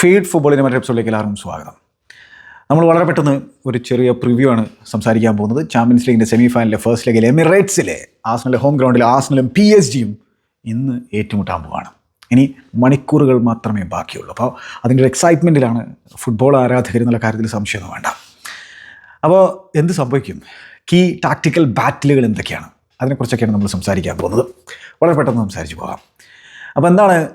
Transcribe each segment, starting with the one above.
Feed ഫുട്ബോളിന്റെ മറ്റൊരു എപ്പിസോഡിലേക്ക് എല്ലാവർക്കും സ്വാഗതം. നമ്മൾ വളരെ പെട്ടെന്ന് ഒരു ചെറിയ പ്രിവ്യൂ ആണ് സംസാരിക്കാൻ പോകുന്നത്. ചാമ്പ്യൻസ് ലീഗിന്റെ സെമി ഫൈനലിലെ ഫസ്റ്റ് ലെഗിൽ എമിറേറ്റ്സിലെ ആസ്നലിലെ ഹോം ഗ്രൗണ്ടിൽ ആസ്നലും പി എസ് ജിയും ഇന്ന് ഏറ്റുമുട്ടാൻ പോവാണ് ഇനി മണിക്കൂറുകൾ മാത്രമേ ബാക്കിയുള്ളൂ. അപ്പോൾ അതിന്റെ ഒരു എക്സൈറ്റ്മെന്റിലാണ് ഫുട്ബോൾ ആരാധകർ എന്നുള്ള കാര്യത്തിൽ സംശയമൊന്നും വേണ്ട. അപ്പോൾ എന്ത് സംഭവിക്കും? കീ ടാക്ടിക്കൽ ബാറ്റിലുകൾ എന്തൊക്കെയാണ്? അതിനെക്കുറിച്ചൊക്കെയാണ് നമ്മൾ സംസാരിക്കാൻ പോകുന്നത്. വളരെ പെട്ടെന്ന് സംസാരിച്ച് പോകാം. അപ്പോൾ എന്താണ്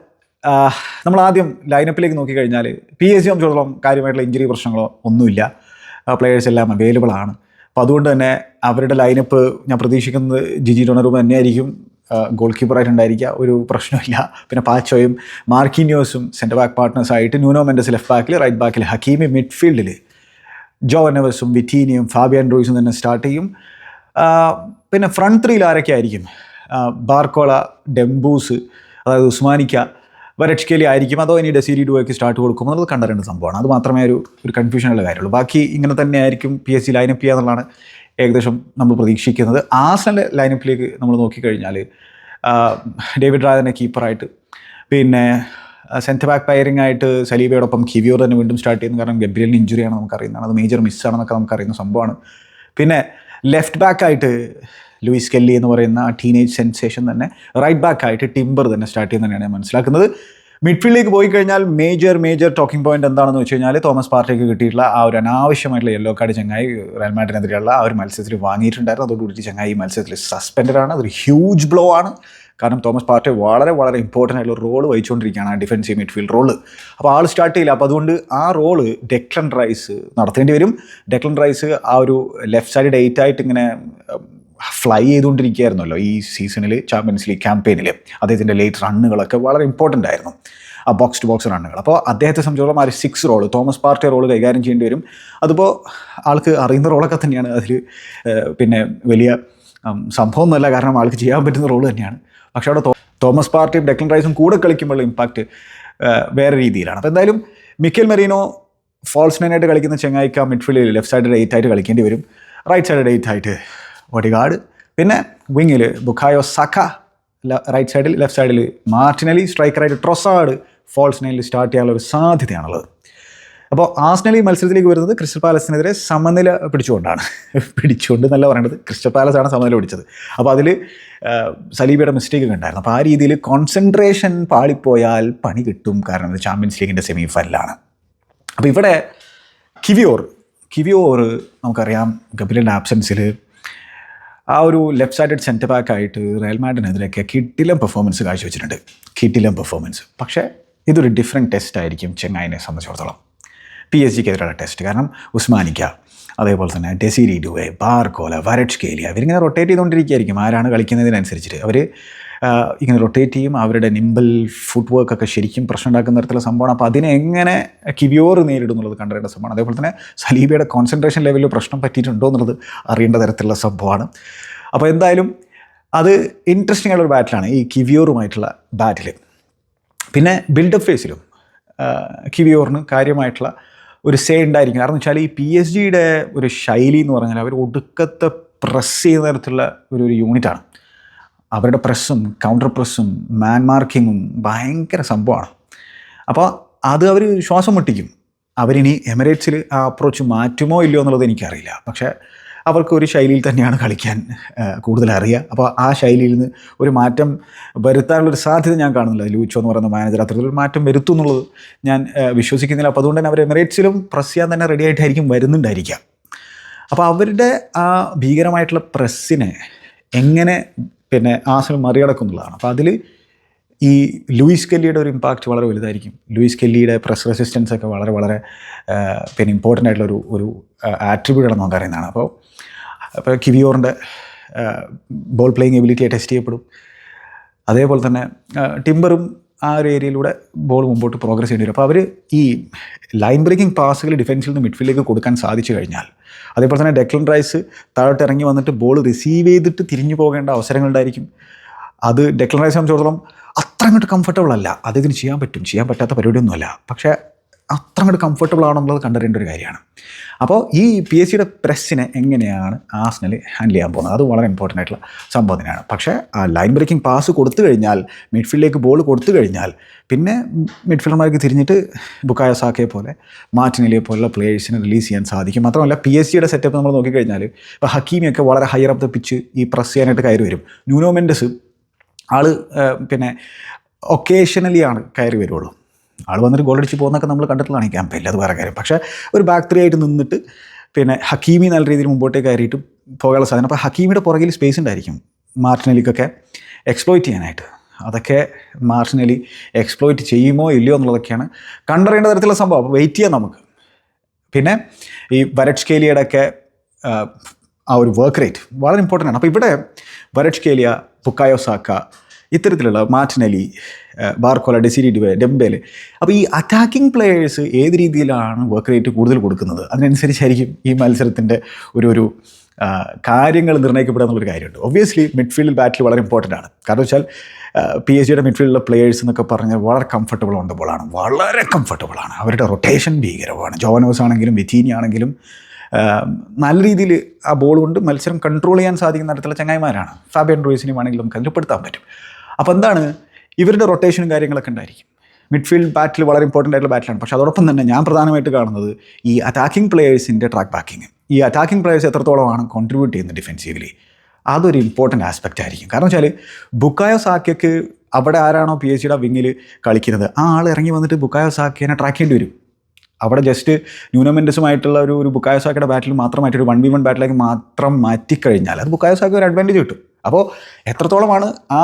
നമ്മൾ ആദ്യം ലൈനപ്പിലേക്ക് നോക്കിക്കഴിഞ്ഞാൽ പി എസ് ജി സംബന്ധിച്ചിടത്തോളം കാര്യമായിട്ടുള്ള ഇഞ്ചുറി പ്രശ്നങ്ങളോ ഒന്നുമില്ല. പ്ലെയേഴ്സ് എല്ലാം അവൈലബിൾ ആണ്. അപ്പോൾ അതുകൊണ്ട് തന്നെ അവരുടെ ലൈനപ്പ് ഞാൻ പ്രതീക്ഷിക്കുന്നത് ജിജി ഡൊണറും തന്നെയായിരിക്കും ഗോൾ കീപ്പറായിട്ടുണ്ടായിരിക്കുക ഒരു പ്രശ്നമില്ല പിന്നെ പാച്ചോയും മാർക്കിന്യോസും സെന്റർ ബാക്ക് പാർട്ട്നേഴ്സായിട്ട് ന്യൂനോ മെൻഡസ് ലെഫ്റ്റ് ബാക്കിൽ റൈറ്റ് ബാക്കിൽ ഹക്കീമി മിഡ്ഫീൽഡിൽ ജോ നെവസും വിറ്റീനിയും ഫാബിയൻ റോയ്സും തന്നെ സ്റ്റാർട്ട് ചെയ്യും. പിന്നെ ഫ്രണ്ട് ത്രീയിൽ ആരൊക്കെ ആയിരിക്കും? ബാർക്കോള ഡെംബൂസ് അതായത് ഉസ്മാനിക്ക വരട്ഷ്കേലി ആയിരിക്കും. അതോ ഇനി ഡെസിരി ഡുവയ്ക്ക് സ്റ്റാർട്ട് കൊടുക്കും എന്നുള്ളത് കണ്ടറിയേണ്ട സംഭവമാണ്. അത് മാത്രമേ ഒരു ഒരു കൺഫ്യൂഷനുള്ള കാര്യമുള്ളൂ. ബാക്കി ഇങ്ങനെ തന്നെ ആയിരിക്കും പി എസ് സി ലൈനപ്പ് ചെയ്യുക എന്നുള്ളതാണ് ഏകദേശം നമ്മൾ പ്രതീക്ഷിക്കുന്നത്. ആസനൽ ലൈനപ്പിലേക്ക് നമ്മൾ നോക്കിക്കഴിഞ്ഞാൽ ഡേവിഡ് റായനെ കീപ്പറായിട്ട് പിന്നെ സെന്റർ ബാക്ക് പയറിംഗ് ആയിട്ട് സലീബയോടൊപ്പം കിവിയോർ തന്നെ വീണ്ടും സ്റ്റാർട്ട് ചെയ്യുന്നു. കാരണം ഗബ്രിയലിന് ഇഞ്ചുറിയാണ് നമുക്കറിയുന്നതാണ്. അത് മേജർ മിസ്സാണെന്നൊക്കെ നമുക്കറിയുന്ന സംഭവമാണ്. പിന്നെ ലെഫ്റ്റ് ബാക്കായിട്ട് ലൂയിസ് കെല്ലി എന്ന് പറയുന്ന ആ ടീനേജ് സെൻസേഷൻ തന്നെ റൈറ്റ് ബാക്ക് ആയിട്ട് ടിംബർ തന്നെ സ്റ്റാർട്ട് ചെയ്യുന്ന തന്നെയാണ് ഞാൻ മനസ്സിലാക്കുന്നത്. മിഡ്ഫീൽഡിലേക്ക് പോയി കഴിഞ്ഞാൽ മേജർ മേജർ ടോക്കിംഗ് പോയിന്റ് എന്താണെന്ന് വെച്ച് കഴിഞ്ഞാൽ തോമസ് പാർട്ടിക്ക് കിട്ടിയിട്ടുള്ള ആ ഒരു അനാവശ്യമായിട്ടുള്ള യെല്ലോ കാർഡ് ചങ്ങായി റയൽ മാഡ്രിനെതിരെയുള്ള ആ ഒരു മത്സരത്തിൽ വാങ്ങിയിട്ടുണ്ടായിരുന്നു. അതോടുകൂടി ചങ്ങായി ഈ മത്സരത്തിൽ സസ്പെൻഡഡ് ആണ്. അതൊരു ഹ്യൂജ് ബ്ലോ ആണ്. കാരണം തോമസ് പാർട്ടി വളരെ വളരെ ഇമ്പോർട്ടന്റ് ആയിട്ടുള്ള റോൾ വഹിച്ചുകൊണ്ടിരിക്കുകയാണ് ആ ഡിഫൻസീവ് മിഡ്ഫീൽഡ് റോൾ അപ്പോൾ ആൾ സ്റ്റാർട്ട് ചെയ്യില്ല. അപ്പോൾ അതുകൊണ്ട് ആ റോൾ ഡെക്ലൻ റൈസ് നടത്തേണ്ടി വരും. ഡെക്ലൻ റൈസ് ആ ഒരു ലെഫ്റ്റ് സൈഡ് ഡേറ്റ് ആയിട്ട് ഇങ്ങനെ ഫ്ലൈ ചെയ്തുകൊണ്ടിരിക്കുകയായിരുന്നല്ലോ ഈ സീസണിൽ ചാമ്പ്യൻസ് ലീഗ് ക്യാമ്പയിനിൽ അദ്ദേഹത്തിന്റെ ലേറ്റ് റണ്ണുകളൊക്കെ വളരെ ഇമ്പോർട്ടന്റ് ആയിരുന്നു. ആ ബോക്സ് ടു ബോക്സ് റണ്ണുകൾ അപ്പോൾ അദ്ദേഹത്തെ സംബന്ധിച്ചോളം ആ ഒരു six role Thomas Partey role കൈകാര്യം ചെയ്യേണ്ടി വരും. അതിപ്പോൾ ആൾക്ക് അറിയുന്ന റോളൊക്കെ തന്നെയാണ്. അതിൽ പിന്നെ വലിയ സംഭവം സംഭവമൊന്നുമല്ല. കാരണം ആൾക്ക് ചെയ്യാൻ പറ്റുന്ന റോൾ തന്നെയാണ്. പക്ഷേ അവിടെ തോമസ് പാർട്ടിയും ഡെക്ലൻ റൈസും കൂടെ കളിക്കുമ്പോൾ ഇമ്പാക്റ്റ് വേറെ രീതിയിലാണ്. അപ്പോൾ എന്തായാലും മിക്കൽ മെറീനോ ഫോൾസ് നൈനായിട്ട് കളിക്കുന്ന ചെങ്ങായിക്ക മിഡ്ഫീൽഡിൽ ലെഫ്റ്റ് സൈഡ് എയ്റ്റ് ആയിട്ട് കളിക്കേണ്ടി വരും. റൈറ്റ് സൈഡ് എയ്റ്റ് ആയിട്ട് ഒഡിഗാർഡ് പിന്നെ വിങ്ങിൽ ബുഖായോ സഖ റൈറ്റ് സൈഡിൽ ലെഫ്റ്റ് സൈഡിൽ മാർട്ടിനലി സ്ട്രൈക്കറായിട്ട് ട്രൊസാഡ് ഫോൾസ് നൈനിൽ സ്റ്റാർട്ട് ചെയ്യാനുള്ള ഒരു സാധ്യതയാണുള്ളത്. അപ്പോൾ ആസ്നലി മത്സരത്തിലേക്ക് വരുന്നത് ക്രിസ്റ്റൽ പാലസിനെതിരെ സമനില പിടിച്ചുകൊണ്ടാണ്. പിടിച്ചുകൊണ്ട് എന്നല്ല പറയേണ്ടത് ക്രിസ്റ്റൽ പാലസ് ആണ് സമനില പിടിച്ചത്. അപ്പോൾ അതിൽ സലീബയുടെ മിസ്റ്റേക്ക് ഉണ്ടായിരുന്നു. അപ്പോൾ ആ രീതിയിൽ കോൺസെൻട്രേഷൻ പാളിപ്പോയാൽ പണി കിട്ടും കാരണം ഇത് ചാമ്പ്യൻസ് ലീഗിന്റെ സെമി ഫൈനലാണ് അപ്പോൾ ഇവിടെ കിവിയോർ കിവിയോർ നമുക്കറിയാം ഗബിലിന്റെ ആബ്സെൻസിൽ ആ ഒരു ലെഫ്റ്റ് സൈഡഡ് സെന്റർ ബാക്ക് ആയിട്ട് റയൽ മാഡിനെതിരെയൊക്കെ കിട്ടിലം പെർഫോമൻസ് കാഴ്ചവെച്ചിട്ടുണ്ട്. കിട്ടിലം പെർഫോമൻസ് പക്ഷേ ഇതൊരു ഡിഫറെന്റ് ടെസ്റ്റ് ആയിരിക്കും ചെങ്ങായിനെ സംബന്ധിച്ചിടത്തോളം. പി എസ് ജിക്കെതിരെയുള്ള ടെസ്റ്റ് കാരണം ഉസ്മാനിക്ക അതേപോലെ തന്നെ ഡെസിരി ഡുവെ ബാർക്കോല വരട്സ് കേലിയ ഇവരിങ്ങനെ റൊട്ടേറ്റ് ചെയ്തുകൊണ്ടിരിക്കുകയായിരിക്കും. ആരാണ് കളിക്കുന്നതിനനുസരിച്ചിട്ട്. അവർ ഇങ്ങനെ റൊട്ടേറ്റ് ചെയ്യും അവരുടെ നിമ്പിൾ ഫുട് വർക്ക് ഒക്കെ ശരിക്കും പ്രശ്നം ഉണ്ടാക്കുന്ന തരത്തിലുള്ള സംഭവമാണ്. അപ്പോൾ അതിനെ എങ്ങനെ കിവിയോർ നേരിടും എന്നുള്ളത് കണ്ടറിയേണ്ട സംഭവമാണ്. അതേപോലെ തന്നെ സലീബയുടെ കോൺസെൻട്രേഷൻ ലെവലിൽ പ്രശ്നം പറ്റിയിട്ടുണ്ടോ എന്നുള്ളത് അറിയേണ്ട തരത്തിലുള്ള സംഭവമാണ്. അപ്പോൾ എന്തായാലും അത് ഇൻട്രസ്റ്റിംഗ് ആയിട്ടുള്ള ഒരു ബാറ്റിലാണ് ഈ കിവിയോറുമായിട്ടുള്ള ബാറ്റിൽ പിന്നെ ബിൽഡപ്പ് ഫേസിലും കിവിയോറിന് കാര്യമായിട്ടുള്ള ഒരു സേ ഉണ്ടായിരിക്കും. കാരണം വെച്ചാൽ ഈ പി എസ് ജിയുടെ ഒരു ശൈലി എന്ന് പറഞ്ഞാൽ അവർ ഒടുക്കത്തെ പ്രസ് ചെയ്യുന്ന തരത്തിലുള്ള ഒരു ഒരു യൂണിറ്റാണ് അവരുടെ പ്രസ്സും കൗണ്ടർ പ്രസ്സും മാൻ മാർക്കിങ്ങും ഭയങ്കര സംഭവമാണ്. അപ്പോൾ അത് അവർ ശ്വാസം മുട്ടിക്കും. അവരിനി എമിറേറ്റ്സിൽ ആ അപ്രോച്ച് മാറ്റുമോ ഇല്ലയോ എന്നുള്ളത് എനിക്കറിയില്ല. പക്ഷേ അവർക്ക് ഒരു ശൈലിയിൽ തന്നെയാണ് കളിക്കാൻ കൂടുതലറിയുക അപ്പോൾ ആ ശൈലിയിൽ നിന്ന് ഒരു മാറ്റം വരുത്താനുള്ളൊരു സാധ്യത ഞാൻ കാണുന്നില്ല ലൂച്ചോ എന്ന് പറയുന്ന മാനേജർ അത്തരത്തിലൊരു മാറ്റം വരുത്തും എന്നുള്ളത് ഞാൻ വിശ്വസിക്കുന്നില്ല. അപ്പോൾ അതുകൊണ്ട് തന്നെ അവർ എമിറേറ്റ്സിലും പ്രസ് ചെയ്യാൻ തന്നെ റെഡി ആയിട്ടായിരിക്കും വരുന്നുണ്ടായിരിക്കാം അപ്പോൾ അവരുടെ ആ ഭീകരമായിട്ടുള്ള പ്രസ്സിനെ എങ്ങനെ പിന്നെ ആസനം മറികടക്കുന്നുള്ളതാണ്. അപ്പോൾ അതിൽ ഈ ലൂയിസ് കെല്ലിയുടെ ഒരു ഇമ്പാക്റ്റ് വളരെ വലുതായിരിക്കും. ലൂയിസ് കെല്ലിയുടെ പ്രസ് റെസിസ്റ്റൻസ് ഒക്കെ വളരെ വളരെ പിന്നെ ഇമ്പോർട്ടന്റ് ആയിട്ടുള്ള ഒരു ഒരു ആട്രിബ്യൂട്ടാണ് നമുക്കറിയുന്നതാണ് അപ്പോൾ അപ്പോൾ കിവിയോറിന്റെ ബോൾ പ്ലേയിങ് എബിലിറ്റിയെ ടെസ്റ്റ് ചെയ്യപ്പെടും. അതേപോലെ തന്നെ ടിംബറും ആ ഒരു ഏരിയയിലൂടെ ബോൾ മുമ്പോട്ട് പ്രോഗ്രസ് ചെയ്യേണ്ടി വരും. അപ്പോൾ അവർ ഈ ലൈൻ ബ്രേക്കിംഗ് പാസുകൾ ഡിഫൻസിൽ നിന്ന് മിഡ്ഫീൽഡിലേക്ക് കൊടുക്കാൻ സാധിച്ചു കഴിഞ്ഞാൽ അതേപോലെ തന്നെ ഡെക്ലൻ റൈസ് താഴോട്ട് ഇറങ്ങി വന്നിട്ട് ബോൾ റിസീവ് ചെയ്തിട്ട് തിരിഞ്ഞു പോകേണ്ട അവസരങ്ങളുണ്ടായിരിക്കും. അത് ഡെക്ലൻ റൈസ് സംബന്ധിച്ചിടത്തോളം അത്ര അങ്ങോട്ട് കംഫർട്ടബിൾ അല്ല. അതിന് ചെയ്യാൻ പറ്റും. ചെയ്യാൻ പറ്റാത്ത പരിപാടിയൊന്നുമല്ല. പക്ഷേ അത്ര അങ്ങോട്ട് കംഫർട്ടബിൾ ആണെന്നുള്ളത് കണ്ടറിയേണ്ട ഒരു കാര്യമാണ്. അപ്പോൾ ഈ പി എസ് സിയുടെ പ്രസ്സിനെ എങ്ങനെയാണ് ആസ്നൽ ഹാൻഡിൽ ചെയ്യാൻ പോകുന്നത്? അത് വളരെ ഇമ്പോർട്ടന്റ് ആയിട്ടുള്ള സംഭവം തന്നെയാണ് പക്ഷേ ആ ലൈൻ ബ്രേക്കിംഗ് പാസ് കൊടുത്തു കഴിഞ്ഞാൽ മിഡ്ഫീൽഡിലേക്ക് ബോൾ കൊടുത്തു കഴിഞ്ഞാൽ പിന്നെ മിഡ്ഫീൽഡർമാർക്ക് തിരിഞ്ഞിട്ട് ബുക്കായ സാക്കയെ പോലെ മാറ്റിനിലെ പോലുള്ള പ്ലേയേഴ്സിനെ റിലീസ് ചെയ്യാൻ സാധിക്കും. മാത്രമല്ല പി എസ് സിയുടെ സെറ്റപ്പ് നമ്മൾ നോക്കിക്കഴിഞ്ഞാൽ ഇപ്പോൾ ഹക്കീമിയൊക്കെ വളരെ ഹയർ അപ്പ് ദ പിച്ച് ഈ പ്രസ് ചെയ്യാനായിട്ട് കയറി വരും. ന്യൂനോ മെൻഡസ് ആൾ പിന്നെ ഒക്കേഷനലി ആണ് കയറി വരുള്ളൂ. ആൾ വന്നിട്ട് ഗോൾ അടിച്ച് പോകുന്നൊക്കെ നമ്മൾ കണ്ടിട്ടുള്ളതാണ് ഈ ക്യാമ്പയിനിൽ അത് വേറെ കാര്യം. പക്ഷേ ഒരു ബാക്ക് ത്രീ ആയിട്ട് നിന്നിട്ട് പിന്നെ ഹക്കീമി നല്ല രീതിയിൽ മുമ്പോട്ടേക്ക് കയറിയിട്ട് പോകാനുള്ള സാധനം അപ്പോൾ ഹക്കീമിയുടെ പുറകിൽ സ്പേസ് ഉണ്ടായിരിക്കും മാർട്ടിനലിക്കൊക്കെ എക്സ്പ്ലോയിറ്റ് ചെയ്യാനായിട്ട്. അതൊക്കെ മാർഷനലി എക്സ്പ്ലോയിറ്റ് ചെയ്യുമോ ഇല്ലയോ എന്നുള്ളതൊക്കെയാണ് കണ്ടറിയേണ്ട തരത്തിലുള്ള സംഭവം. വെയിറ്റ് ചെയ്യാം നമുക്ക്. പിന്നെ ഈ വരട്സ് കേലിയുടെ ഒക്കെ ആ ഒരു വർക്ക് റേറ്റ് വളരെ ഇമ്പോർട്ടന്റ് ആണ്. അപ്പോൾ ഇവിടെ വരട്സ് കേലിയ പുക്കായോ സാക്ക ഇത്തരത്തിലുള്ള മാറ്റിനലി ബാർക്കോല ഡെസിരി ഡിവെ ഡെംബേൽ. അപ്പോൾ ഈ അറ്റാക്കിംഗ് പ്ലെയേഴ്സ് ഏത് രീതിയിലാണ് വർക്ക് റേറ്റ് കൂടുതൽ കൊടുക്കുന്നത്? അതിനനുസരിച്ചായിരിക്കും ഈ മത്സരത്തിന്റെ ഒരു ഒരു കാര്യങ്ങൾ നിർണയിക്കപ്പെടുക എന്നുള്ളൊരു കാര്യമുണ്ട്. ഒബ്വിയസ്ലി മിഡ്ഫീൽഡ് ബാറ്റിൽ വളരെ ഇമ്പോർട്ടന്റ് ആണ്. കാരണം വെച്ചാൽ പി എസ് ജിയുടെ മിഡ്ഫീൽഡിലെ പ്ലെയേഴ്സ് എന്നൊക്കെ പറഞ്ഞാൽ വളരെ കംഫർട്ടബിൾ ഓൺ ബോളാണ് വളരെ കംഫർട്ടബിൾ ആണ്. അവരുടെ റൊട്ടേഷൻ ഭീകരമാണ്. ജോവനോസ് ആണെങ്കിലും വിറ്റീനി ആണെങ്കിലും നല്ല രീതിയിൽ ആ ബോൾ കൊണ്ട് മത്സരം കൺട്രോൾ ചെയ്യാൻ സാധിക്കുന്ന തരത്തിലുള്ള ചങ്ങായിമാരാണ്. ഫാബിയൻ റോയ്സിനെയും ആണെങ്കിലും കരുപ്പെടുത്താൻ പറ്റും. അപ്പോൾ എന്താണ്? ഇവരുടെ റൊട്ടേഷനും കാര്യങ്ങളൊക്കെ ഉണ്ടായിരിക്കും. മിഡ്ഫീൽഡ് ബാറ്റിൽ വളരെ ഇമ്പോർട്ടന്റ് ആയിട്ടുള്ള ബാറ്റിലാണ് പക്ഷേ അതോടൊപ്പം തന്നെ ഞാൻ പ്രധാനമായിട്ട് കാണുന്നത് ഈ അറ്റാക്കിംഗ് പ്ലേയേഴ്സിന്റെ ട്രാക്ക് ബാക്കിങ് ഈ അറ്റാക്കിംഗ് പ്ലേയേഴ്സ് എത്രത്തോളമാണ് കോൺട്രിബ്യൂട്ട് ചെയ്യുന്നത് ഡിഫെൻസീവ്ലി അതൊരു ഇമ്പോർട്ടന്റ് ആസ്പെക്റ്റ് ആയിരിക്കും. കാരണം വെച്ചാൽ ബുക്കായോ സാക്കയ്ക്ക് അവിടെ ആരാണോ പി എച്ച് ഡിയുടെ വിങ്ങിൽ കളിക്കുന്നത് ആ ആൾ ഇറങ്ങി വന്നിട്ട് ബുക്കായോ സാക്കിയെ ട്രാക്ക് ചെയ്യേണ്ടി വരും. അവിടെ ജസ്റ്റ് ന്യൂനമെൻഡസുമായിട്ടുള്ള ഒരു ഒരു ബുക്കായോ സാക്കയുടെ ബാറ്റിൽ മാത്രമായിട്ട് ഒരു വൺ വി വൺ ബാറ്റിലേക്ക് മാത്രം മാറ്റിക്കഴിഞ്ഞാൽ അത് ബുക്കായോ സാക്ക് ഒരു അഡ്വാന്റേജ് കിട്ടും. അപ്പോൾ എത്രത്തോളമാണ് ആ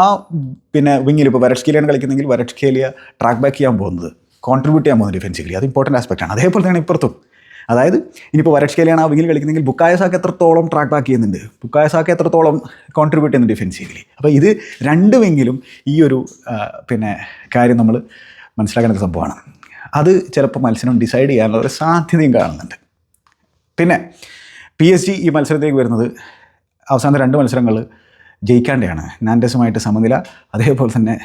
പിന്നെ വിങ്ങിൽ ഇപ്പോൾ വരട്സ്കേലിയാണ് കളിക്കുന്നെങ്കിൽ വരട്സ്കേലിയ ട്രാക്ക് ബാക്ക് ചെയ്യാൻ പോകുന്നത്. കോൺട്രിബ്യൂട്ട് ചെയ്യാൻ പോകുന്നത് ഡിഫെൻസീവ്ലി അത് ഇമ്പോർട്ടന്റ് ആസ്പെക്റ്റ് ആണ്. അതേപോലെ തന്നെ ഇപ്പുറത്തും. അതായത് ഇനിയിപ്പോൾ വരട്സ്കേലിയാണ് ആ വിങ്ങിൽ കളിക്കുന്നെങ്കിൽ ബുക്കായസാക്ക് എത്രത്തോളം ട്രാക്ക് ബാക്ക് ചെയ്യുന്നുണ്ട്? ബുക്കായസാക്ക് എത്രത്തോളം കോൺട്രിബ്യൂട്ട് ചെയ്യുന്നുണ്ട് ഡിഫെൻസീവ്ലി അപ്പോൾ ഇത് രണ്ട് വിങ്ങിലും ഈ ഒരു പിന്നെ കാര്യം നമ്മൾ മനസ്സിലാക്കേണ്ട സംഭവമാണ്. അത് ചിലപ്പോൾ മത്സരം ഡിസൈഡ് ചെയ്യാനുള്ള ഒരു സാധ്യതയും കാണുന്നുണ്ട്. പിന്നെ പി എസ് ജി ഈ മത്സരത്തിലേക്ക് വരുന്നത് അവസാനത്തെ രണ്ട് മത്സരങ്ങൾ ജയിക്കാണ്ടെയാണ് നാൻഡസുമായിട്ട് സമനില അതേപോലെ തന്നെ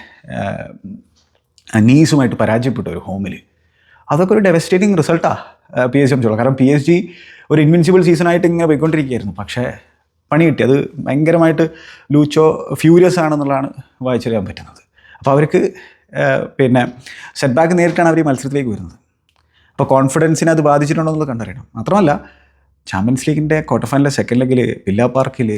നീസുമായിട്ട് പരാജയപ്പെട്ടു ഒരു ഹോമിൽ അതൊക്കെ ഒരു ഡെവസ്റ്റേറ്റിംഗ് റിസൾട്ടാണ് പി എസ് ജി സംബന്ധിച്ചുള്ള കാരണം പി എസ് ജി ഒരു ഇൻവിൻസിബിൾ സീസണായിട്ട് ഇങ്ങനെ പോയിക്കൊണ്ടിരിക്കുകയായിരുന്നു. പക്ഷേ പണി കിട്ടി. അത് ഭയങ്കരമായിട്ട് ലൂച്ചോ ഫ്യൂരിയസ് ആണെന്നുള്ളതാണ് വായിച്ചറിയാൻ പറ്റുന്നത്. അപ്പോൾ അവർക്ക് പിന്നെ സെറ്റ് ബാക്ക് നേരിട്ടാണ് അവർ ഈ മത്സരത്തിലേക്ക് വരുന്നത്. അപ്പോൾ കോൺഫിഡൻസിനെ അത് ബാധിച്ചിട്ടുണ്ടോ എന്നുള്ളത് കണ്ടറിയണം. മാത്രമല്ല ചാമ്പ്യൻസ് ലീഗിന്റെ ക്വാർട്ടർ ഫൈനലിലെ സെക്കൻഡ് ലെഗിൽ വില്ല പാർക്കിൽ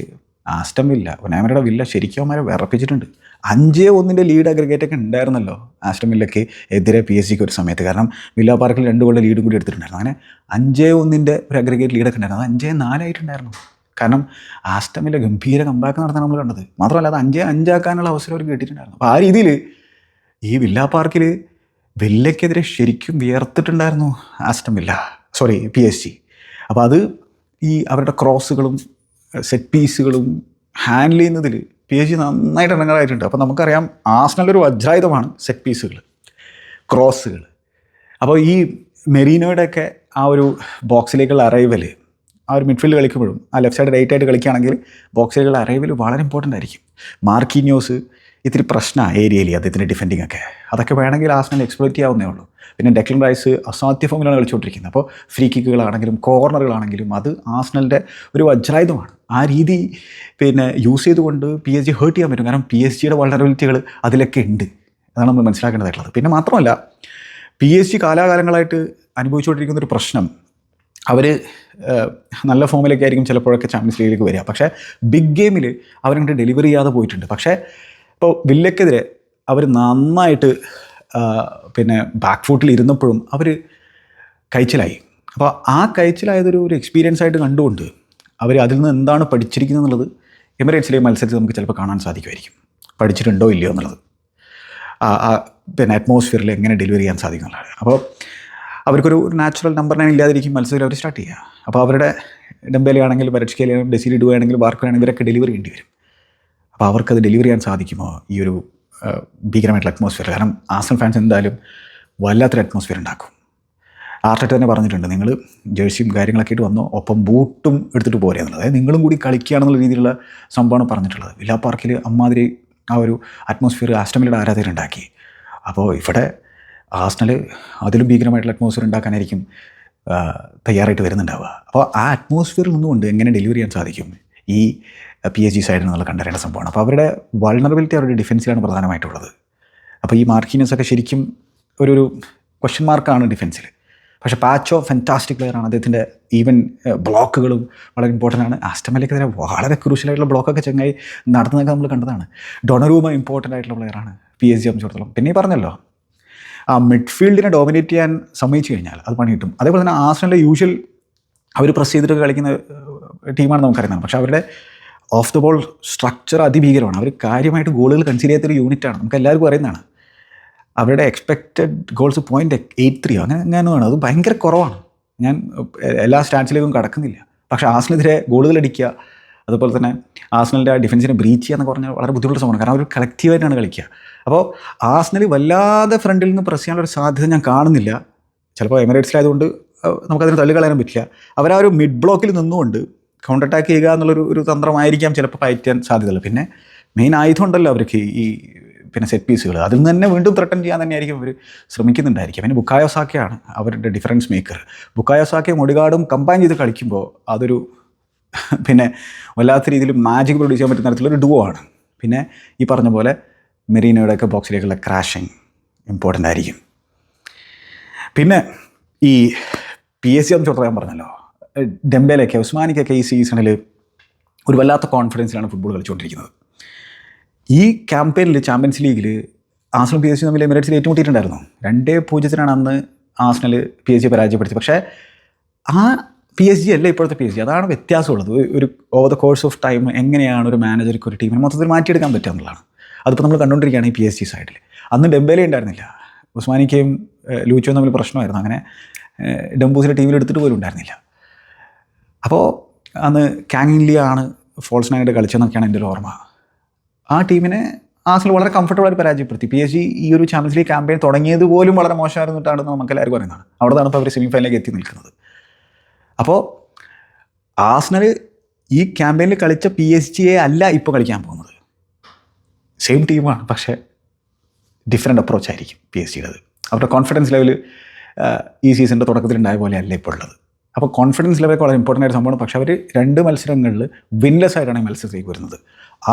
ആസ്റ്റം വില്ല ഒനാമരയുടെ വില്ല ശരിക്കും അവന്മാരെ വിറപ്പിച്ചിട്ടുണ്ട്. അഞ്ച് ഒന്നിന്റെ ലീഡ് അഗ്രഗേറ്റൊക്കെ ഉണ്ടായിരുന്നല്ലോ ആസ്റ്റം വില്ലയ്ക്ക് എതിരെ പി എസ് സിക്ക് ഒരു സമയത്ത്. കാരണം വില്ല പാർക്കിൽ രണ്ട് ഗോളിന്റെ ലീഡും കൂടി എടുത്തിട്ടുണ്ടായിരുന്നു. അങ്ങനെ അഞ്ചേ ഒന്നിന്റെ ഒരു അഗ്രഗേറ്റ് ലീഡൊക്കെ ഉണ്ടായിരുന്നു. അത് അഞ്ചേ നാലായിട്ടുണ്ടായിരുന്നു. കാരണം ആസ്റ്റമിലെ ഗംഭീര കമ്പാക്ക് നടത്താൻ നമ്മൾ കണ്ടത്. മാത്രമല്ല അത് അഞ്ചേ അഞ്ചാക്കാനുള്ള അവസരം അവർ കിട്ടിയിട്ടുണ്ടായിരുന്നു. അപ്പോൾ ആ രീതിയിൽ ഈ വില്ല പാർക്കിൽ വില്ലയ്ക്കെതിരെ ശരിക്കും വിയർത്തിട്ടുണ്ടായിരുന്നു Aston Villa sorry P S G. അപ്പോൾ അത് ഈ അവരുടെ ക്രോസുകളും സെറ്റ് പീസുകളും ഹാൻഡിൽ ചെയ്യുന്നതിൽ പി ജി നന്നായിട്ട് ഇടങ്ങളായിട്ടുണ്ട് അപ്പോൾ നമുക്കറിയാം ആസ്റ്റലൊരു വജ്രായുധമാണ് സെറ്റ് പീസുകൾ ക്രോസുകൾ അപ്പോൾ ഈ മെറീനോയുടെയൊക്കെ ആ ഒരു ബോക്സിലേക്കുള്ള അറൈവൽ ആ ഒരു മിഡ്ഫീൽഡ് കളിക്കുമ്പോഴും ആ ലെഫ്റ്റ് സൈഡ് റൈറ്റ് ആയിട്ട് കളിക്കുകയാണെങ്കിൽ ബോക്സിലേക്കുള്ള അറൈവൽ വളരെ ഇമ്പോർട്ടന്റ് ആയിരിക്കും. മാർക്കിന്യോസ് ഇത്തിരി പ്രശ്നമാണ് ഏരിയയിൽ അദ്ദേഹത്തിന്റെ ഡിഫെൻഡിങ് ഒക്കെ. അതൊക്കെ വേണമെങ്കിൽ ആസ്നൽ എക്സ്പ്ലോറ്റ് ചെയ്യാവുന്നേ ഉള്ളൂ. പിന്നെ ഡെക്ലൻ റൈസ് അസാധ്യ ഫോമിലാണ് കളിച്ചുകൊണ്ടിരിക്കുന്നത്. അപ്പോൾ ഫ്രീ കിക്കുകളാണെങ്കിലും കോർണറുകളാണെങ്കിലും അത് ആസ്നലിന്റെ ഒരു വജ്രായുധമാണ്. ആ രീതി പിന്നെ യൂസ് ചെയ്തുകൊണ്ട് പി എസ് ജി ഹേർട്ട് ചെയ്യാൻ പറ്റും. കാരണം പി എസ് ജിയുടെ വളരബിലിറ്റികൾ അതിലൊക്കെ ഉണ്ട്. അതാണ് നമ്മൾ മനസ്സിലാക്കേണ്ടതായിട്ടുള്ളത്. പിന്നെ മാത്രമല്ല പി എസ് ജി കാലാകാലങ്ങളായിട്ട് അനുഭവിച്ചുകൊണ്ടിരിക്കുന്ന ഒരു പ്രശ്നം. അവർ നല്ല ഫോമിലൊക്കെ ആയിരിക്കും ചിലപ്പോഴൊക്കെ ചാമ്പ്യൻസ് ലീഗിലേക്ക് വരിക. പക്ഷേ ബിഗ് ഗെയിമിൽ അവരങ്ങോട്ട് ഡെലിവറി ചെയ്യാതെ പോയിട്ടുണ്ട്. പക്ഷേ ഇപ്പോൾ വില്ലക്കെതിരെ അവർ നന്നായിട്ട് പിന്നെ ബാക്ക് ഫുട്ടിൽ ഇരുന്നപ്പോഴും അവർ കഴിച്ചിലായി അപ്പോൾ ആ കഴിച്ചിലായതൊരു ഒരു എക്സ്പീരിയൻസ് ആയിട്ട് കണ്ടുകൊണ്ട് അവർ അതിൽ നിന്ന് എന്താണ് പഠിച്ചിരിക്കുന്നത് എന്നുള്ളത് എമിറേറ്റ്സിലെ മത്സരത്തിൽ നമുക്ക് ചിലപ്പോൾ കാണാൻ സാധിക്കുമായിരിക്കും. പഠിച്ചിട്ടുണ്ടോ ഇല്ലയോ എന്നുള്ളത്. പിന്നെ അറ്റ്മോസ്ഫിയറിൽ എങ്ങനെ ഡെലിവറി ചെയ്യാൻ സാധിക്കും എന്നുള്ളത്. അപ്പോൾ അവർക്കൊരു നാച്ചുറൽ നമ്പർ നയൻ ഇല്ലാതിരിക്കും മത്സരം അവർ സ്റ്റാർട്ട് ചെയ്യുക. അപ്പോൾ അവരുടെ ഡെമ്പേലി ആണെങ്കിലും ഡെസിലിഡുവാണെങ്കിലും ആണെങ്കിലും ഡെസിലി ഡു ആണെങ്കിലും ബാർക്കോ ഇവരൊക്കെ ഡെലിവറി ചെയ്യേണ്ടി വരും. അപ്പോൾ അവർക്കത് ഡെലിവറി ചെയ്യാൻ സാധിക്കുമോ? ഈ ഒരു ഭീകരമായിട്ടുള്ള അറ്റ്മോസ്ഫിയർ കാരണം ആസൻ ഫാൻസ് എന്തായാലും വല്ലാത്തൊരു അറ്റ്മോസ്ഫിയർ ഉണ്ടാക്കും ആർട്ടറ്റ് തന്നെ പറഞ്ഞിട്ടുണ്ട് നിങ്ങൾ ജേഴ്സിയും കാര്യങ്ങളൊക്കെ ആയിട്ട് വന്നോ ഒപ്പം ബൂട്ടും എടുത്തിട്ട് പോരെ എന്നുള്ളത്. അതായത് നിങ്ങളും കൂടി കളിക്കുകയാണെന്നുള്ള രീതിയിലുള്ള സംഭവമാണ് പറഞ്ഞിട്ടുള്ളത്. വില്ലാ പാർക്കിൽ അമ്മാതിരി ആ ഒരു അറ്റ്മോസ്ഫിയർ ആസ്റ്റമിലയുടെ ആരാധകരുണ്ടാക്കി അപ്പോൾ ഇവിടെ ആസ്നൽ അതിലും ഭീകരമായിട്ടുള്ള അറ്റ്മോസ്ഫിയർ ഉണ്ടാക്കാനായിരിക്കും തയ്യാറായിട്ട് വരുന്നുണ്ടാവുക. അപ്പോൾ ആ അറ്റ്മോസ്ഫിയറിൽ നിന്നുകൊണ്ട് എങ്ങനെ ഡെലിവറി ചെയ്യാൻ സാധിക്കും? ഈ പി എച്ച് ജി സൈഡിൽ നിന്നുള്ള കണ്ടറിയേണ്ട സംഭവമാണ്. അപ്പോൾ അവരുടെ വൾണറബിലിറ്റി അവരുടെ ഡിഫൻസിലാണ് പ്രധാനമായിട്ടുള്ളത്. അപ്പോൾ ഈ മാർക്കിനസ് ഒക്കെ ശരിക്കും ഒരു ഒരു ക്വസ്റ്റ്യൻ മാർക്കാണ് ഡിഫൻസിൽ പക്ഷേ പാച്ചോ ഫെന്റാസ്റ്റിക് പ്ലെയറാണ് അദ്ദേഹത്തിന്റെ ഈവൻ ബ്ലോക്കുകളും വളരെ ഇമ്പോർട്ടന്റ് ആണ്. ആസ്റ്റമലിക്കെതിരെ വളരെ ക്രൂഷ്യലായിട്ടുള്ള ബ്ലോക്കൊക്കെ ചെങ്ങായി നടന്നതൊക്കെ നമ്മൾ കണ്ടതാണ്. ഡൊണറൂമ ഇമ്പോർട്ടന്റ് ആയിട്ടുള്ള പ്ലെയറാണ് പി എസ് ജി സംബന്ധിച്ചിടത്തോളം. പിന്നെ പറഞ്ഞല്ലോ ആ മിഡ്ഫീൽഡിനെ ഡോമിനേറ്റ് ചെയ്യാൻ സമ്മതിച്ചു കഴിഞ്ഞാൽ അത് പണി കിട്ടും. അതേപോലെ തന്നെ ആസ്ട്രേലിയ യൂഷ്വൽ അവർ പ്രസ് ചെയ്തിട്ട് കളിക്കുന്ന ടീമാണ് നമുക്കറിയുന്നത് പക്ഷേ അവരുടെ ഓഫ് ദ ബോൾ സ്ട്രക്ചർ അതിഭീകരമാണ്. അവർ കാര്യമായിട്ട് ഗോളുകൾ കൺസിഡർ ചെയ്യാത്തൊരു യൂണിറ്റാണ് നമുക്ക് എല്ലാവർക്കും അറിയുന്നതാണ്. അവരുടെ expected goals point eight three അങ്ങനെ എങ്ങനെയാണ് അത് ഭയങ്കര കുറവാണ്. ഞാൻ എല്ലാ സ്റ്റാറ്റ്സിലേക്കും കടക്കുന്നില്ല. പക്ഷേ ആസിനെതിരെ ഗോളുകൾ അടിക്കുക അതുപോലെ തന്നെ ആസ്നലിന്റെ ഡിഫൻസിനെ ബ്രീച്ച് ചെയ്യുക എന്നൊക്കെ പറഞ്ഞാൽ വളരെ ബുദ്ധിമുട്ടുള്ള സമയമാണ് കാരണം അവർ കളക്റ്റീവായിട്ടാണ് കളിക്കുക. അപ്പോൾ ആസ്നൽ വല്ലാതെ ഫ്രണ്ടിൽ നിന്ന് പ്രസ് ചെയ്യാനുള്ള ഒരു സാധ്യത ഞാൻ കാണുന്നില്ല. ചിലപ്പോൾ എമിറേറ്റ്സിലായതുകൊണ്ട് നമുക്കതിന് തള്ളിക്കളയാനും പറ്റില്ല. അവർ ആ ഒരു മിഡ് ബ്ലോക്കിൽ നിന്നുകൊണ്ട് കൗണ്ടർ അറ്റാക്ക് ചെയ്യുക എന്നുള്ളൊരു ഒരു തന്ത്രമായിരിക്കാം ചിലപ്പോൾ പയറ്റാൻ സാധ്യതയുള്ളത് പിന്നെ മെയിൻ ആയുധം ഉണ്ടല്ലോ അവർക്ക് ഈ പിന്നെ സെറ്റ് പീസുകൾ അതിൽ നിന്ന് തന്നെ വീണ്ടും ത്രട്ടൻ ചെയ്യാൻ തന്നെയായിരിക്കും അവർ ശ്രമിക്കുന്നുണ്ടായിരിക്കും പിന്നെ ബുക്കായോസാക്കയാണ് അവരുടെ ഡിഫറൻസ് മേക്കർ ബുക്കായോസാക്കയും ഒടികാടും കമ്പൈൻ ചെയ്ത് കളിക്കുമ്പോൾ അതൊരു പിന്നെ വല്ലാത്ത രീതിയിൽ മാജിക് പ്രൊഡ്യൂസ് ചെയ്യാൻ പറ്റുന്ന തരത്തിലൊരു ഡുവോ ആണ് പിന്നെ ഈ പറഞ്ഞ പോലെ മെറീനയുടെയൊക്കെ ബോക്സിലേക്കുള്ള ക്രാഷിങ് ഇമ്പോർട്ടന്റ് ആയിരിക്കും പിന്നെ ഈ പി എസ് സി എന്ന് ചോദിച്ചാൽ ഞാൻ പറഞ്ഞല്ലോ ഡെമ്പേലൊക്കെ ഉസ്മാനിക്കൊക്കെ ഈ സീസണിൽ ഒരു വല്ലാത്ത കോൺഫിഡൻസിലാണ് ഫുട്ബോൾ കളിച്ചുകൊണ്ടിരിക്കുന്നത്. ഈ ക്യാമ്പയിനിൽ ചാമ്പ്യൻസ് ലീഗിൽ ആസ്നൽ പി എസ് സി തമ്മിൽ എമിറേറ്റ്സിൽ ഏറ്റുമുട്ടിയിട്ടുണ്ടായിരുന്നു. രണ്ടേ പൂജ്യത്തിനാണ് അന്ന് ആസ്നൽ പി എസ് സി പരാജയപ്പെടുത്തിയത്. പക്ഷേ ആ പി എസ് ജി അല്ല ഇപ്പോഴത്തെ പി എസ് ജി അതാണ് വ്യത്യാസമുള്ളത്. ഒരു- over the course of time എങ്ങനെയാണ് ഒരു മാനേജർക്ക് ഒരു ടീമിനെ മൊത്തത്തിൽ മാറ്റിയെടുക്കാൻ പറ്റുക എന്നുള്ളതാണ്. അതിപ്പോൾ നമ്മൾ കണ്ടുകൊണ്ടിരിക്കുകയാണ് ഈ പി എസ് ജി സൈഡിൽ അന്ന് ഡെമ്പേലെ ഉണ്ടായിരുന്നില്ല. ഉസ്മാനിക്കയും ലൂച്ചോ തമ്മിൽ പ്രശ്നമായിരുന്നു. അങ്ങനെ ഏഹ്, ടീമിൽ എടുത്തിട്ട് പോലും ഉണ്ടായിരുന്നില്ല. അപ്പോൾ അന്ന് കാങ്ങിൻലി ആണ് ഫോൾസ് നൈനായിട്ട് കളിച്ചതെന്നൊക്കെയാണ് എന്റെ ഒരു ഓർമ്മ. ആ ടീമിനെ ആസിൽ വളരെ കംഫർട്ടബിളായിട്ട് പരാജയപ്പെടുത്തി. പി എസ് ജി ഈ ഒരു ചാമ്പ്യൻസ് ലീഗ് ക്യാമ്പയിൻ തുടങ്ങിയത് പോലും വളരെ മോശമായിരുന്നിട്ടാണ് നമുക്ക് എല്ലാവർക്കും അറിയുന്നത് അവിടെ നിന്നാണ് ഇപ്പോൾ അവർ സെമി ഫൈനലിലേക്ക് എത്തി നിൽക്കുന്നത്. അപ്പോൾ ആസ്നൽ ഈ ക്യാമ്പയിനിൽ കളിച്ച പി എസ് ജിയെ അല്ല ഇപ്പോൾ കളിക്കാൻ പോകുന്നത്. സെയിം ടീമാണ് പക്ഷേ ഡിഫറെന്റ് അപ്രോച്ചായിരിക്കും പി എസ് ജിയുടേത് അവരുടെ കോൺഫിഡൻസ് ലെവൽ ഈ സീസണിന്റെ തുടക്കത്തിലുണ്ടായ പോലെ അല്ല ഇപ്പോൾ ഉള്ളത്. അപ്പോൾ കോൺഫിഡൻസ് ലെവലൊക്കെ വളരെ ഇമ്പോർട്ടന്റ് ആയിട്ട് സംഭവമാണ്. പക്ഷേ അവർ രണ്ട് മത്സരങ്ങളിൽ വിൻലെസ് ആയിട്ടാണ് മത്സരത്തിലേക്ക് വരുന്നത്.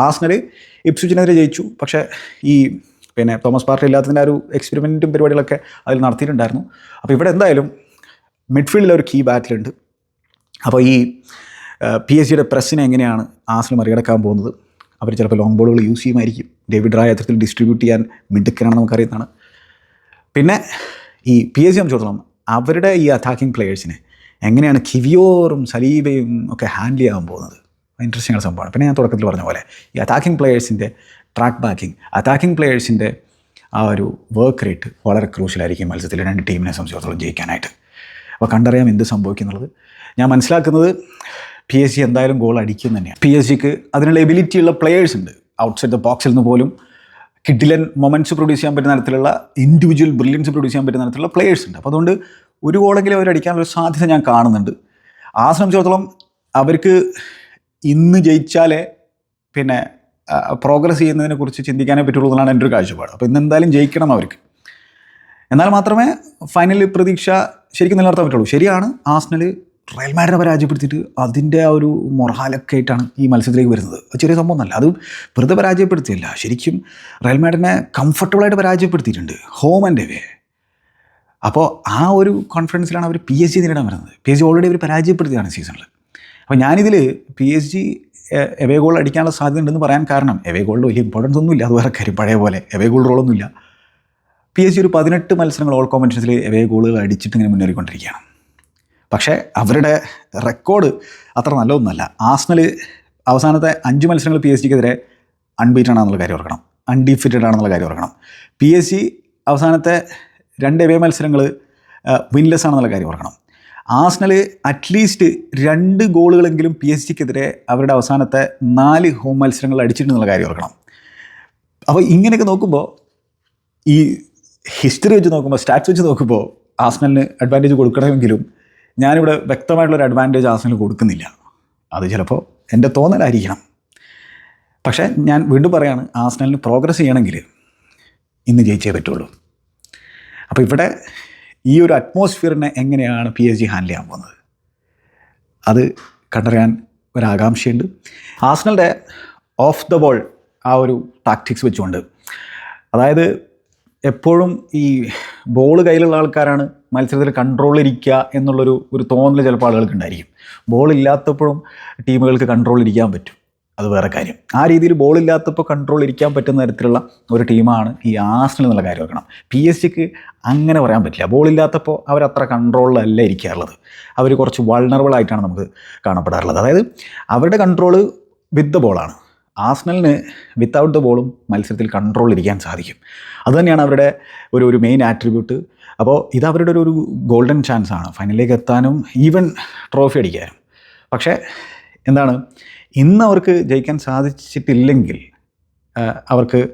ആസ്നൽ ഇപ്സുജിനെതിരെ ജയിച്ചു. പക്ഷേ ഈ പിന്നെ തോമസ് പാർട്ടി ഇല്ലാത്തതിന്റെ ആ ഒരു എക്സ്പെരിമെന്റും പരിപാടികളൊക്കെ അതിൽ നടത്തിയിട്ടുണ്ടായിരുന്നു. അപ്പോൾ ഇവിടെ എന്തായാലും മിഡ്ഫീൽഡിൽ ഒരു കീ ബാറ്റിലുണ്ട് അപ്പോൾ ഈ പി എസ് ജിയുടെ പ്രസ്സിനെ എങ്ങനെയാണ് ആസ്നൽ മറികടക്കാൻ പോകുന്നത്? അവർ ചിലപ്പോൾ ലോങ് ബോളുകൾ യൂസ് ചെയ്യുമായിരിക്കും. ഡേവിഡ് റായ് അത്തരത്തിൽ ഡിസ്ട്രിബ്യൂട്ട് ചെയ്യാൻ മിടുക്കനാണ് നമുക്കറിയുന്നതാണ്. പിന്നെ ഈ പി എസ് ജി സംബന്ധിച്ചിടത്തോളം അവരുടെ ഈ അറ്റാക്കിംഗ് പ്ലെയേഴ്സിനെ എങ്ങനെയാണ് കിവിയോറും സലീബയും ഒക്കെ ഹാൻഡിൽ ചെയ്യാൻ പോകുന്നത്? ഇൻട്രസ്റ്റിംഗ് ആണ് സംഭവമാണ്. പിന്നെ ഞാൻ തുടക്കത്തിൽ പറഞ്ഞ പോലെ ഈ അറ്റാക്കിംഗ് പ്ലെയേഴ്സിന്റെ ട്രാക്ക് ബാക്കിംഗ് അറ്റാക്കിംഗ് പ്ലെയേഴ്സിന്റെ ആ ഒരു വർക്ക് റേറ്റ് വളരെ ക്രൂഷ്യലായിരിക്കും മത്സരത്തിൽ രണ്ട് ടീമിനെ സംബന്ധിച്ചിടത്തോളം ജയിക്കാനായിട്ട്. അപ്പോൾ കണ്ടറിയാം എന്ത് സംഭവിക്കുന്നുള്ളത്. ഞാൻ മനസ്സിലാക്കുന്നത് പി എസ് ജി എന്തായാലും ഗോൾ അടിക്കും തന്നെയാണ്. പി എസ് ജിക്ക് അതിനുള്ള എബിലിറ്റി ഉള്ള പ്ലെയേഴ്സ് ഉണ്ട്. ഔട്ട്സൈഡ് ദ ബോക്സിൽ നിന്ന് പോലും കിഡിലൻ മൊമെന്റ്സ് പ്രൊഡ്യൂസ് ചെയ്യാൻ പറ്റുന്ന തരത്തിലുള്ള ഇൻഡിവിജ്വൽ ബ്രില്യൻസ് പ്രൊഡ്യൂസ് ചെയ്യാൻ പറ്റുന്ന തരത്തിലുള്ള പ്ലെയേഴ്സ് ഉണ്ട്. അപ്പോൾ അതുകൊണ്ട് ഒരു ഗോളെങ്കിലും അവർ അടിക്കാനുള്ള സാധ്യത ഞാൻ കാണുന്നുണ്ട്. ആ സംബന്ധിച്ചിടത്തോളം അവർക്ക് ഇന്ന് ജയിച്ചാലേ പിന്നെ പ്രോഗ്രസ് ചെയ്യുന്നതിനെ കുറിച്ച് ചിന്തിക്കാനേ പറ്റുള്ളൂ എന്നാണ് എന്റെ ഒരു കാഴ്ചപ്പാട്. അപ്പോൾ ഇന്ന് എന്തായാലും ജയിക്കണം അവർക്ക്. എന്നാൽ മാത്രമേ ഫൈനലിൽ പ്രതീക്ഷ ശരിക്കും നിലനിർത്താൻ പറ്റുള്ളൂ. ശരിയാണ് ആസ്നൽ റയൽ മാഡിനെ പരാജയപ്പെടുത്തിയിട്ട് അതിന്റെ ആ ഒരു മൊറാലൊക്കെ ആയിട്ടാണ് ഈ മത്സരത്തിലേക്ക് വരുന്നത്. ചെറിയ സംഭവം നല്ല അത് വെറുതെ പരാജയപ്പെടുത്തിയല്ല. ശരിക്കും റയൽ മാഡിനെ കംഫർട്ടബിളായിട്ട് പരാജയപ്പെടുത്തിയിട്ടുണ്ട്. ഹോം ആൻഡ് എവേ അപ്പോൾ ആ ഒരു കോൺഫിഡൻസിലാണ് അവർ പി എസ് ജി നേരിടാൻ വരുന്നത്. പി എസ് ജി ഓൾറെഡി അവർ പരാജയപ്പെടുത്തിയതാണ് സീസണിൽ അപ്പോൾ ഞാനിതിൽ P S G away goal അടിക്കാനുള്ള സാധ്യത ഉണ്ടെന്ന് പറയാൻ കാരണം എവേ ഗോളിൽ വലിയ ഇമ്പോർട്ടൻസ് ഒന്നുമില്ല അത് വേറെ കാര്യം പഴയ പോലെ എവേ ഗോൾ റോളൊന്നുമില്ല പി എസ് ജി ഒരു പതിനെട്ട് മത്സരങ്ങൾ ഓൾ കോമ്പറ്റീഷൻസിൽ എവേ ഗോളുകൾ അടിച്ചിട്ട് ഇങ്ങനെ മുന്നേറിക്കൊണ്ടിരിക്കുകയാണ്. പക്ഷേ അവരുടെ റെക്കോർഡ് അത്ര നല്ലതൊന്നുമല്ല. ആസ്നൽ അവസാനത്തെ അഞ്ച് മത്സരങ്ങൾ പി എസ് ജിക്കെതിരെ അൺബീറ്റഡ് ആണെന്നുള്ള കാര്യം ഓർക്കണം. അൺഡിഫിറ്റഡ് ആണെന്നുള്ള കാര്യം ഓർക്കണം. പി എസ് ജി അവസാനത്തെ രണ്ട് എവേ മത്സരങ്ങൾ വിൻലെസ് ആണെന്നുള്ള കാര്യം ഓർക്കണം. ആസ്നൽ അറ്റ്ലീസ്റ്റ് രണ്ട് ഗോളുകളെങ്കിലും പി എസ് ജിക്കെതിരെ അവരുടെ അവസാനത്തെ നാല് ഹോം മത്സരങ്ങൾ അടിച്ചിട്ടുണ്ടെന്നുള്ള കാര്യം ഓർക്കണം. അപ്പോൾ ഇങ്ങനെയൊക്കെ നോക്കുമ്പോൾ ഈ ഹിസ്റ്ററി വെച്ച് നോക്കുമ്പോൾ സ്റ്റാറ്റ്സ് വെച്ച് നോക്കുമ്പോൾ ആസ്നലിന് അഡ്വാന്റേജ് കൊടുക്കണമെങ്കിലും ഞാനിവിടെ വ്യക്തമായിട്ടുള്ളൊരു അഡ്വാന്റേജ് ആസ്നലിന് കൊടുക്കുന്നില്ല. അത് ചിലപ്പോൾ എന്റെ തോന്നലായിരിക്കണം. പക്ഷേ ഞാൻ വീണ്ടും പറയാണ് ആസ്നലിന് പ്രോഗ്രസ് ചെയ്യണമെങ്കിൽ ഇന്ന് ജയിച്ചേ പറ്റുള്ളൂ. അപ്പോൾ ഇവിടെ ഈ ഒരു അറ്റ്മോസ്ഫിയറിനെ എങ്ങനെയാണ് പി എസ് ജി ഹാൻഡിൽ ചെയ്യാൻ പോകുന്നത്? അത് കണ്ടറിയാൻ ഒരാകാംക്ഷയുണ്ട്. ആസ്നലിന്റെ ഓഫ് ദ ബോൾ ആ ഒരു ടാക്ടിക്സ് വെച്ചുകൊണ്ട്. അതായത് എപ്പോഴും ഈ ബോൾ കയ്യിലുള്ള ആൾക്കാരാണ് മത്സരത്തിൽ കൺട്രോൾ ഇരിക്കുക എന്നുള്ളൊരു ഒരു തോന്നൽ ചിലപ്പോൾ ആളുകൾക്ക് ഉണ്ടായിരിക്കും. ബോൾ ഇല്ലാത്തപ്പോഴും ടീമുകൾക്ക് കൺട്രോൾ ഇരിക്കാൻ പറ്റും. അത് വേറെ കാര്യം. ആ രീതിയിൽ ബോളില്ലാത്തപ്പോൾ കൺട്രോൾ ഇരിക്കാൻ പറ്റുന്ന തരത്തിലുള്ള ഒരു ടീമാണ് ഈ ആസ്റ്റൽ എന്നുള്ള കാര്യം വെക്കണം പി എസ് ജിക്ക് അങ്ങനെ പറയാൻ പറ്റില്ല. ബോളില്ലാത്തപ്പോൾ അവരത്ര കൺട്രോളിലല്ല ഇരിക്കാറുള്ളത്. അവർ കുറച്ച് വൾണറബിൾ ആയിട്ടാണ് നമുക്ക് കാണപ്പെടാറുള്ളത്. അതായത് അവരുടെ കൺട്രോൾ വിത്ത് ദ ബോളാണ് ആസ്നലിന് വിത്തൗട്ട് ദ ബോളും മത്സരത്തിൽ കൺട്രോൾ ഇരിക്കാൻ സാധിക്കും. അതുതന്നെയാണ് അവരുടെ ഒരു ഒരു മെയിൻ ആട്രിബ്യൂട്ട് അപ്പോൾ ഇത് അവരുടെ ഒരു ഒരു ഗോൾഡൻ ചാൻസ് ആണ്. ഫൈനലിലേക്ക് എത്താനും ഈവൻ ട്രോഫി അടിക്കാനും. പക്ഷേ എന്താണ്? ഇന്ന് അവർക്ക് ജയിക്കാൻ സാധിച്ചിട്ടില്ലെങ്കിൽ അവർക്ക്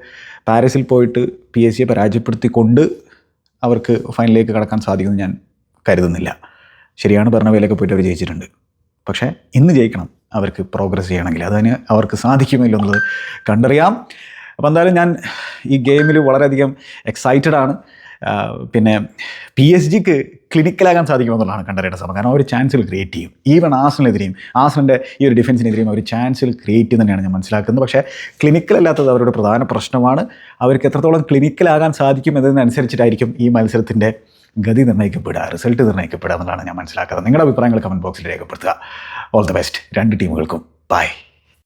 പാരീസിൽ പോയിട്ട് പി എസ് സിയെ പരാജയപ്പെടുത്തിക്കൊണ്ട് അവർക്ക് ഫൈനലിലേക്ക് കടക്കാൻ സാധിക്കുമെന്ന് ഞാൻ കരുതുന്നില്ല. ശരിയാണ് വേലൊക്കെ പോയിട്ട് അവർ ജയിച്ചിട്ടുണ്ട്. പക്ഷേ ഇന്ന് ജയിക്കണം. അവർക്ക് പ്രോഗ്രസ് ചെയ്യണമെങ്കിൽ. അതിന് അവർക്ക് സാധിക്കുമല്ലോ എന്നുള്ളത് കണ്ടറിയാം. അപ്പോൾ എന്തായാലും ഞാൻ ഈ ഗെയിമിൽ വളരെയധികം എക്സൈറ്റഡ് ആണ്. പിന്നെ പി എസ് ജിക്ക് ക്ലിനിക്കലാകാൻ സാധിക്കുമെന്നുള്ളതാണ് കണ്ടറിയേണ്ട സമയം കാരണം അവർ ചാൻസിൽ ക്രിയേറ്റ് ചെയ്യും. ഈവൻ ആസിനെതിരെയും ആസനിന്റെ ഈ ഒരു ഡിഫൻസിനെതിരെയും അവർ ചാൻസിൽ ക്രിയേറ്റ് തന്നെയാണ് ഞാൻ മനസ്സിലാക്കുന്നത്. പക്ഷേ ക്ലിനിക്കലല്ലാത്തത് അവരുടെ പ്രധാന പ്രശ്നമാണ്. അവർക്ക് എത്രത്തോളം ക്ലിനിക്കലാകാൻ സാധിക്കും എന്നതിനനുസരിച്ചിട്ടായിരിക്കും ഈ മത്സരത്തിന്റെ ഗതി നിർണയിക്കപ്പെടുക റിസൾട്ട് നിർണയിക്കപ്പെടുക എന്നുള്ളതാണ് ഞാൻ മനസ്സിലാക്കുന്നത്. നിങ്ങളുടെ അഭിപ്രായങ്ങൾ കമന്റ് ബോക്സിൽ രേഖപ്പെടുത്തുക. ഓൾ ദ ബെസ്റ്റ് രണ്ട് ടീമുകൾക്കും ബൈ